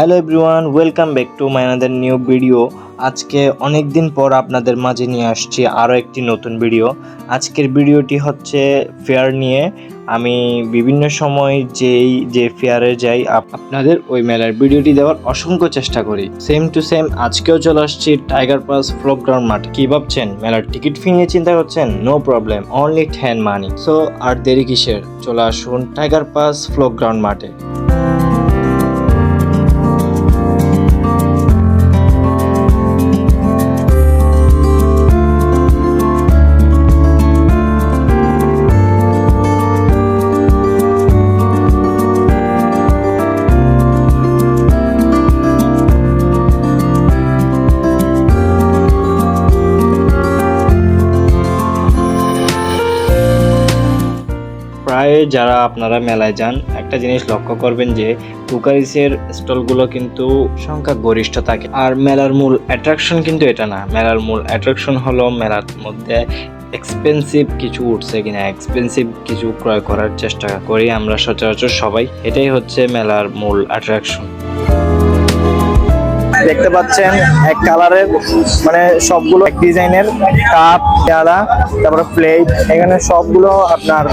Hello everyone, welcome back to my another new video. আজকে অনেক দিন পর আপনাদের মাঝে নিয়ে আসছি আরও একটি নতুন ভিডিও। আজকের ভিডিওটি হচ্ছে ফেয়ার নিয়ে। আমি বিভিন্ন সময় যেই, যে ফেয়ারে যাই আপনাদের ওই মেলার ভিডিওটি দেওয়ার অসংখ্য চেষ্টা করি। সেম টু সেম, আজকেও চলে আসছি টাইগার পাস ফ্লোক গ্রাউন্ড মাঠ কি ভাবছেন? মেলার টিকিট ফি নিয়ে চিন্তা করছেন? No problem, only ten money so আর দেরি কিসের? চলে আসুন টাইগার পাস ফ্লোক গ্রাউন্ড মাঠে যারা আপনারা মেলায় যান, একটা জিনিস লক্ষ্য করবেন যে কুকারিসের স্টলগুলো কিন্তু সংখ্যা গরিষ্ঠ থাকে। আর মেলার মূল অ্যাট্রাকশন কিন্তু এটা না। মেলার মূল অ্যাট্রাকশন হলো মেলার মধ্যে এক্সপেন্সিভ কিছু উঠছে কিনা এক্সপেন্সিভ কিছু ক্রয় করার চেষ্টা করি আমরা সচরাচর সবাই। এটাই হচ্ছে মেলার মূল অ্যাট্রাকশন দেখতে পাচ্ছেন এক কালারের মানে সবগুলো এক ডিজাইনের কাপ পেয়ালা তারপরে প্লেট এখানে সবগুলো আপনার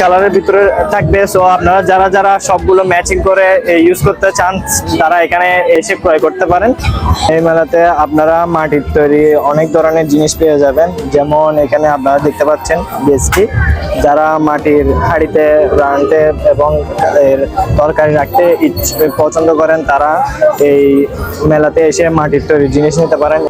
কালারের ভিতরে থাকবে। সো আপনারা যারা যারা সবগুলো ম্যাচিং করে ইউজ করতে চান, তারা এখানে এসে ক্রয় করতে পারেন। এই মেলাতে আপনারা মাটির তৈরি অনেক ধরনের জিনিস পেয়ে যাবেন। যেমন এখানে আপনারা দেখতে পাচ্ছেন বেসটি যারা মাটির হাঁড়িতে রাঁধতে এবং তরকারি রাখতে পছন্দ করেন, তারা এই মেলাতে এসে মাটির তৈরি জিনিস নিতে পারেন।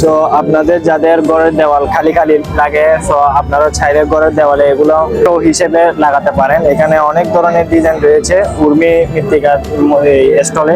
সো আপনাদের যাদের ঘরের দেওয়াল খালি খালি লাগে, সো আপনারা চাইলে ঘরের দেওয়ালে এগুলো তো হিসেবে লাগাতে পারেন। এখানে অনেক ধরনের ডিজাইন রয়েছে, উর্মি মৃত্তিকার স্টলে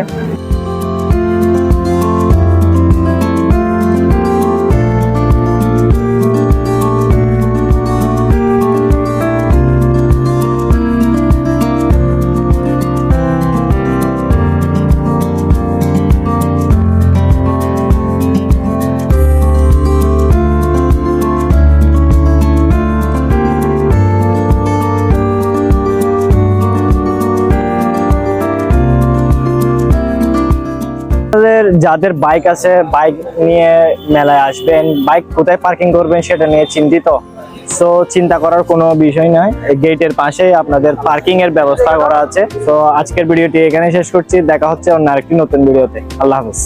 যাদের বাইক আছে বাইক নিয়ে মেলায় আসবেন বাইক কোথায় পার্কিং করবেন সেটা নিয়ে চিন্তিত। সো চিন্তা করার কোনো বিষয় নয় গেটের পাশেই আপনাদের পার্কিং এর ব্যবস্থা করা আছে। তো আজকের ভিডিওটি এখানে শেষ করছি। দেখা হচ্ছে অন্য আরেকটি নতুন ভিডিওতে আল্লাহ হাফিজ।